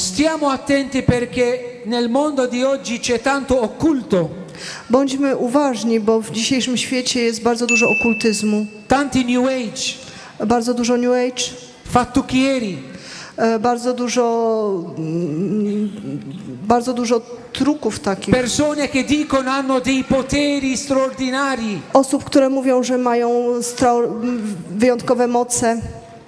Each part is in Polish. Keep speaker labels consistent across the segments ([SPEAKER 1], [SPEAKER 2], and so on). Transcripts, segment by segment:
[SPEAKER 1] Stiamo attenti perché nel mondo di oggi c'è tanto occulto,
[SPEAKER 2] Bądźmy uważni, bo w dzisiejszym świecie jest bardzo dużo okultyzmu,
[SPEAKER 1] tanti new age,
[SPEAKER 2] bardzo dużo New Age,
[SPEAKER 1] fattucchieri,
[SPEAKER 2] e, bardzo dużo, mm, bardzo dużo truków takich.
[SPEAKER 1] persone che dicono hanno dei poteri straordinari.
[SPEAKER 2] Osób, które mówią, że mają stra- wyjątkowe moce.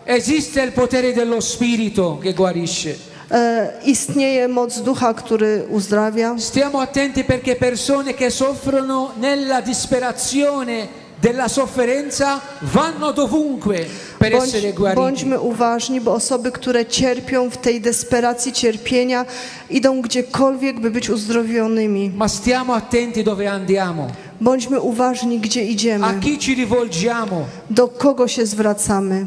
[SPEAKER 1] Esiste il potere dello spirito che guarisce.
[SPEAKER 2] E, Istnieje moc ducha, który uzdrawia.
[SPEAKER 1] Stiamo attenti perché persone che soffrono nella disperazione della sofferenza vanno dovunque per
[SPEAKER 2] Bądź,
[SPEAKER 1] essere guariti.
[SPEAKER 2] bądźmy uważni, bo osoby, które cierpią w tej desperacji cierpienia, idą gdziekolwiek, by być uzdrowionymi.
[SPEAKER 1] Ma stiamo attenti dove andiamo,
[SPEAKER 2] Bądźmy uważni, gdzie
[SPEAKER 1] a
[SPEAKER 2] idziemy,
[SPEAKER 1] chi ci rivolgiamo.
[SPEAKER 2] do kogo się zwracamy.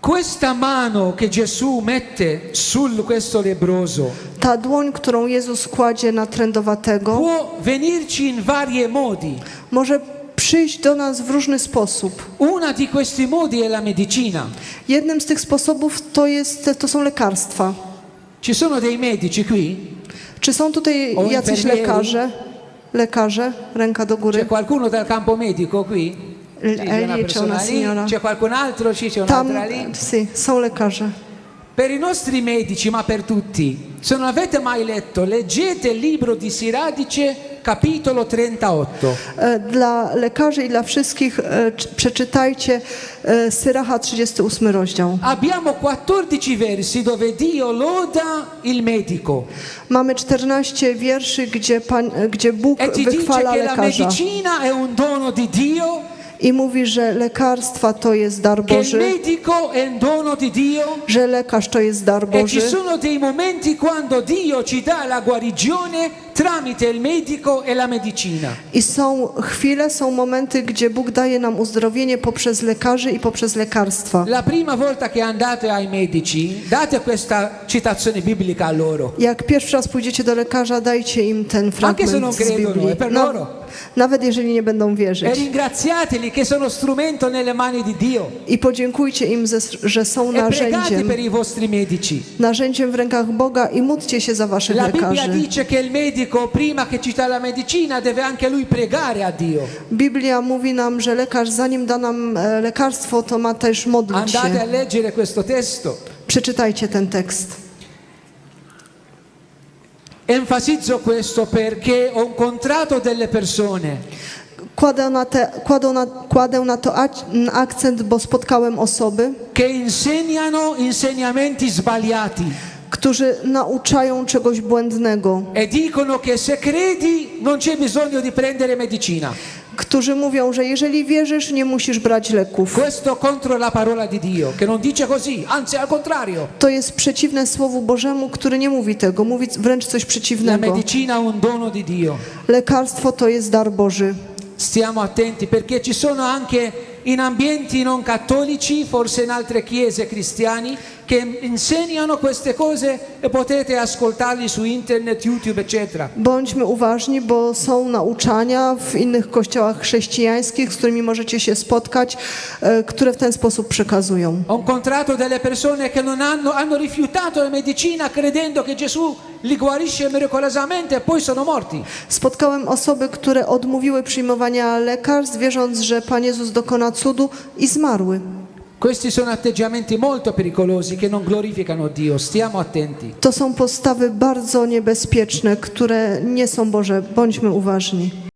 [SPEAKER 1] Questa mano che Gesù mette su questo lebroso
[SPEAKER 2] Ta dłoń, którą Jezus kładzie na trędowatego,
[SPEAKER 1] può venirci in vari modi.
[SPEAKER 2] może przyjść do nas w różny sposób.
[SPEAKER 1] Uno di questi modi è la medicina.
[SPEAKER 2] Jednym z tych sposobów to, jest, to są lekarstwa.
[SPEAKER 1] Ci sono dei medici qui?
[SPEAKER 2] Czy są tutaj
[SPEAKER 1] O
[SPEAKER 2] jacyś
[SPEAKER 1] infermieri?
[SPEAKER 2] lekarze? Lekarze? Ręka do
[SPEAKER 1] C'è
[SPEAKER 2] góry.
[SPEAKER 1] qualcuno dal campo medico qui?
[SPEAKER 2] Eh, lì c'è una signora.
[SPEAKER 1] c'è qualcun altro, sì, c'è
[SPEAKER 2] Tam
[SPEAKER 1] un'altra lì.
[SPEAKER 2] sì, są lekarze.
[SPEAKER 1] Per i nostri medici, ma per tutti, se non avete mai letto, leggete il libro di Siradice, capitolo 38.
[SPEAKER 2] E, Dla lekarzy i dla wszystkich e, przeczytajcie e, Syracha 38 rozdział.
[SPEAKER 1] Abbiamo 14 versi dove Dio loda il medico
[SPEAKER 2] Mamy 14 wierszy, gdzie, pan, gdzie Bóg
[SPEAKER 1] e ci dice
[SPEAKER 2] wychwala
[SPEAKER 1] che la medicina è un dono di Dio,
[SPEAKER 2] i mówi, że lekarstwa to jest dar Boży, że lekarz to jest dar
[SPEAKER 1] e ci
[SPEAKER 2] Boży.
[SPEAKER 1] sono dei momenti quando Dio ci dà la guarigione tramite il medico e la medicina.
[SPEAKER 2] I są chwile, są momenty, gdzie Bóg daje nam uzdrowienie poprzez lekarzy i poprzez lekarstwa.
[SPEAKER 1] La prima volta che andate ai medici, date questa citazione biblica a loro.
[SPEAKER 2] Jak pierwszy raz pójdziecie do lekarza, dajcie im ten
[SPEAKER 1] Anche se non
[SPEAKER 2] fragment z
[SPEAKER 1] credono,
[SPEAKER 2] Biblii.
[SPEAKER 1] è per
[SPEAKER 2] Na-
[SPEAKER 1] loro.
[SPEAKER 2] Nawet jeżeli nie będą
[SPEAKER 1] E
[SPEAKER 2] wierzyć.
[SPEAKER 1] ringraziateli che sono strumento nelle mani di Dio.
[SPEAKER 2] I podziękujcie im, ze- że są
[SPEAKER 1] E pregate
[SPEAKER 2] narzędziem.
[SPEAKER 1] per i vostri medici.
[SPEAKER 2] Narzędziem w rękach Boga i módlcie się za waszych
[SPEAKER 1] La Bibbia
[SPEAKER 2] lekarzy.
[SPEAKER 1] dice che il medico, prima che ci dà la medicina, deve anche lui pregare a Dio.
[SPEAKER 2] Biblia mówi nam, że lekarz, zanim da nam lekarstwo, to ma też modlić
[SPEAKER 1] Andate a
[SPEAKER 2] się.
[SPEAKER 1] leggere questo testo.
[SPEAKER 2] Przeczytajcie ten tekst.
[SPEAKER 1] Enfasizzo questo perché ho incontrato delle persone
[SPEAKER 2] Kładę na, te, kładę na, kładę na to akcent, bo spotkałem osoby,
[SPEAKER 1] che insegnano insegnamenti sbagliati
[SPEAKER 2] którzy nauczają czegoś błędnego,
[SPEAKER 1] e dicono che se credi non c'è bisogno di prendere medicina.
[SPEAKER 2] którzy mówią, że jeżeli wierzysz, nie musisz brać leków.
[SPEAKER 1] Questo contro la parola di Dio, che non dice così, anzi al contrario.
[SPEAKER 2] To jest przeciwne Słowu Bożemu, który nie mówi tego, mówi wręcz coś
[SPEAKER 1] La
[SPEAKER 2] przeciwnego.
[SPEAKER 1] medicina è un dono di Dio.
[SPEAKER 2] Lekarstwo to jest dar Boży.
[SPEAKER 1] Stiamo attenti perché ci sono anche in ambienti non cattolici, forse in altre chiese cristiani, che insegnano queste cose e potete ascoltarli su internet, YouTube, eccetera.
[SPEAKER 2] Bądźmy uważni, bo są nauczania w innych kościołach chrześcijańskich, z którymi możecie się spotkać, e, które w ten sposób przekazują.
[SPEAKER 1] Ho incontrato delle persone che non hanno, hanno rifiutato la medicina credendo che Gesù li guarisce miracolosamente e poi sono morti.
[SPEAKER 2] Spotkałem osoby, które odmówiły przyjmowania lekarstw, wierząc, że Pan Jezus dokona cudu i zmarły.
[SPEAKER 1] Questi sono atteggiamenti molto pericolosi che non glorificano Dio. Stiamo attenti.
[SPEAKER 2] To są postawy bardzo niebezpieczne, które nie są Boże. Bądźmy uważni.